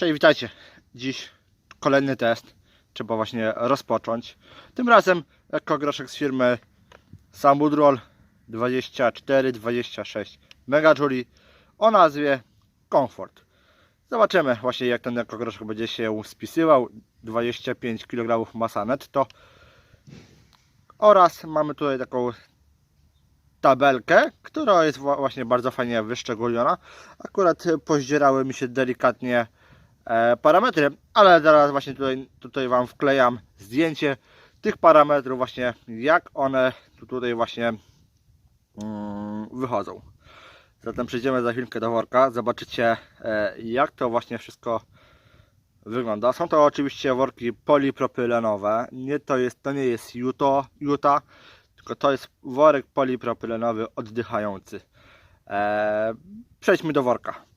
Cześć, witajcie. Dziś kolejny test. Trzeba właśnie rozpocząć. Tym razem ekogroszek z firmy Sambudrol 2426 MJ o nazwie Comfort. Zobaczymy właśnie jak ten ekogroszek będzie się spisywał. 25 kg masa netto. Oraz mamy tutaj taką tabelkę, która jest wła- właśnie bardzo fajnie wyszczególniona. Akurat pozdzierały mi się delikatnie parametry, ale zaraz właśnie tutaj, tutaj Wam wklejam zdjęcie tych parametrów właśnie, jak one tu tutaj właśnie mm, wychodzą. Zatem przejdziemy za chwilkę do worka, zobaczycie e, jak to właśnie wszystko wygląda. Są to oczywiście worki polipropylenowe, nie to, jest, to nie jest Juto, Juta, tylko to jest worek polipropylenowy oddychający. E, przejdźmy do worka.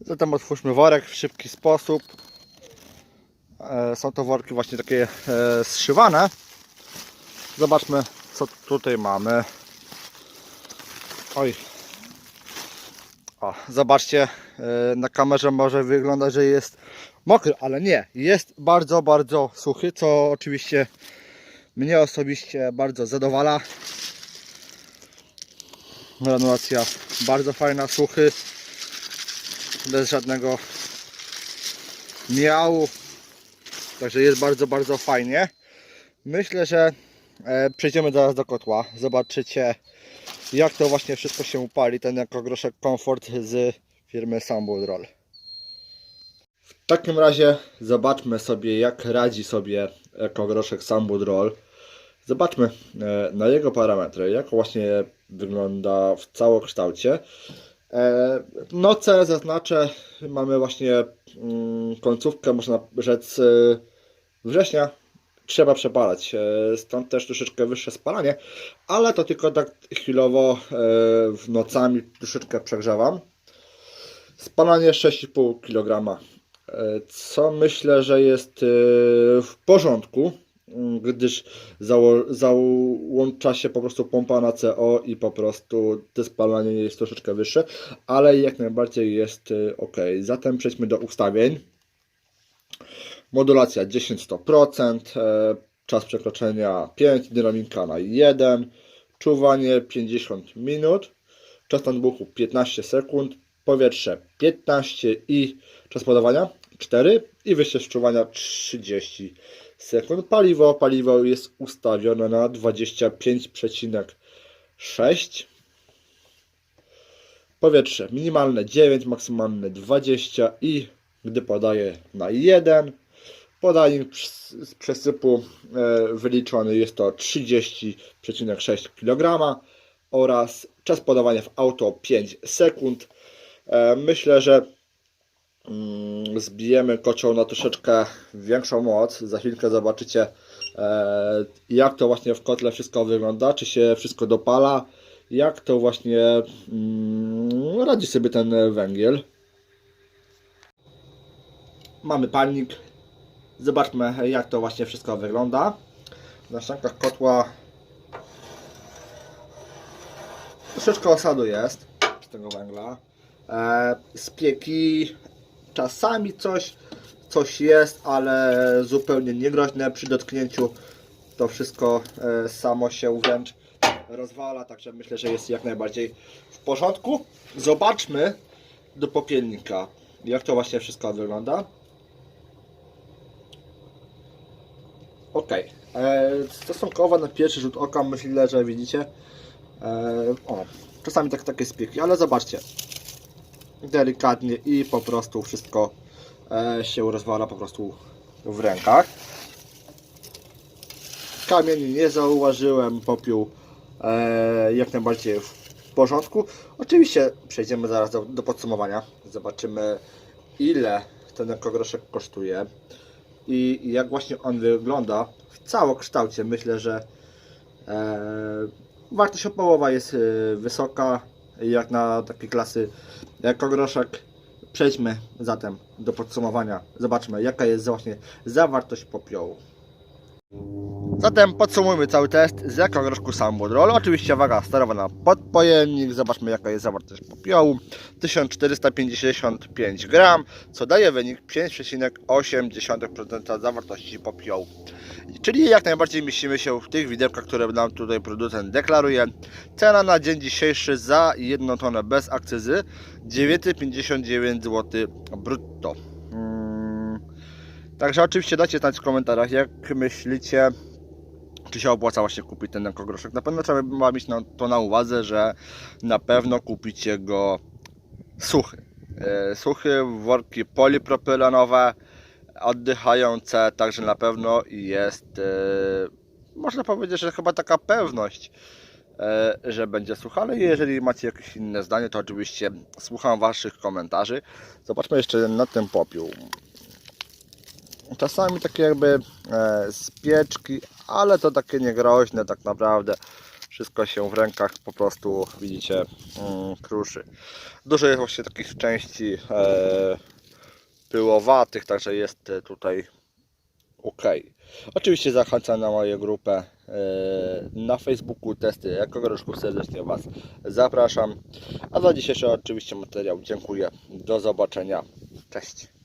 Zatem otwórzmy worek w szybki sposób. E, Są to worki właśnie takie e, zszywane. Zobaczmy co tutaj mamy. Oj. O, zobaczcie, e, na kamerze może wygląda, że jest mokry, ale nie. Jest bardzo, bardzo suchy, co oczywiście mnie osobiście bardzo zadowala. Granulacja bardzo fajna, suchy bez żadnego miału. Także jest bardzo, bardzo fajnie. Myślę, że e, przejdziemy zaraz do kotła. Zobaczycie jak to właśnie wszystko się upali. Ten jako groszek Comfort z firmy Sambul Roll. W takim razie zobaczmy sobie jak radzi sobie jako groszek Sambul Roll. Zobaczmy e, na jego parametry, jak właśnie wygląda w całokształcie. E, Noce zaznaczę, mamy właśnie mm, końcówkę, można rzec e, września. Trzeba przepalać, e, stąd też troszeczkę wyższe spalanie, ale to tylko tak chwilowo e, w nocami troszeczkę przegrzewam. Spalanie 6,5 kg, co myślę, że jest e, w porządku, gdyż zało, załącza się po prostu pompa na CO i po prostu to spalanie jest troszeczkę wyższe, ale jak najbardziej jest e, ok. Zatem przejdźmy do ustawień. Modulacja 10-100%, e, czas przekroczenia 5, dynamika na 1, czuwanie 50 minut, czas nadbuchu 15 sekund, powietrze 15 i czas podawania 4 i wyjście z czuwania 30 sekund. Paliwo, paliwo jest ustawione na 25,6 Powietrze minimalne 9, maksymalne 20 i gdy podaję na 1, podanie z przesypu e, wyliczony jest to 30,6 kg oraz czas podawania w auto 5 sekund. E, Myślę, że zbijemy kocioł na troszeczkę większą moc. Za chwilkę zobaczycie e, jak to właśnie w kotle wszystko wygląda, czy się wszystko dopala, jak to właśnie mm, radzi sobie ten węgiel. Mamy palnik. Zobaczmy jak to właśnie wszystko wygląda. Na ściankach kotła troszeczkę osadu jest z tego węgla. E, spieki czasami coś, coś jest, ale zupełnie niegroźne przy dotknięciu. To wszystko e, samo się wręcz rozwala, także myślę, że jest jak najbardziej w porządku. Zobaczmy do popielnika, jak to właśnie wszystko wygląda. Ok. E, stosunkowo na pierwszy rzut oka myślę, że widzicie. E, o, czasami tak, takie spieki, ale zobaczcie. Delikatnie i po prostu wszystko e, się rozwala po prostu w rękach. Kamieni nie zauważyłem, popiół e, jak najbardziej w porządku. Oczywiście przejdziemy zaraz do, do podsumowania. Zobaczymy ile ten ekogroszek kosztuje i jak właśnie on wygląda w całokształcie. Myślę, że e, wartość opałowa jest wysoka, jak na takie klasy jako groszek. Przejdźmy zatem do podsumowania. Zobaczmy, jaka jest właśnie zawartość popiołu. Zatem podsumujmy cały test z jaką groszku Sambudrol. Oczywiście waga sterowana pod pojemnik. Zobaczmy jaka jest zawartość popiołu. 1455 gram, co daje wynik 5,8% zawartości popiołu. Czyli jak najbardziej mieścimy się w tych widełkach, które nam tutaj producent deklaruje. Cena na dzień dzisiejszy za jedną tonę bez akcyzy 959 zł brutto. Mm. Także oczywiście dajcie znać w komentarzach, jak myślicie, czy się opłaca właśnie kupić ten ekogroszek. Na pewno trzeba mieć na, to na uwadze, że na pewno kupicie go suchy. E, Suchy, worki polipropylenowe, oddychające, także na pewno jest, e, można powiedzieć, że chyba taka pewność, e, że będzie sucha, ale jeżeli macie jakieś inne zdanie, to oczywiście słucham Waszych komentarzy. Zobaczmy jeszcze na ten popiół. Czasami takie jakby e, z pieczki, ale to takie niegroźne tak naprawdę. Wszystko się w rękach po prostu, widzicie, mm, kruszy. Dużo jest właśnie takich części e, pyłowatych, także jest e, tutaj ok. Oczywiście zachęcam na moją grupę e, na Facebooku testy jako groszku serdecznie Was zapraszam. A za dzisiejszy oczywiście materiał dziękuję. Do zobaczenia. Cześć.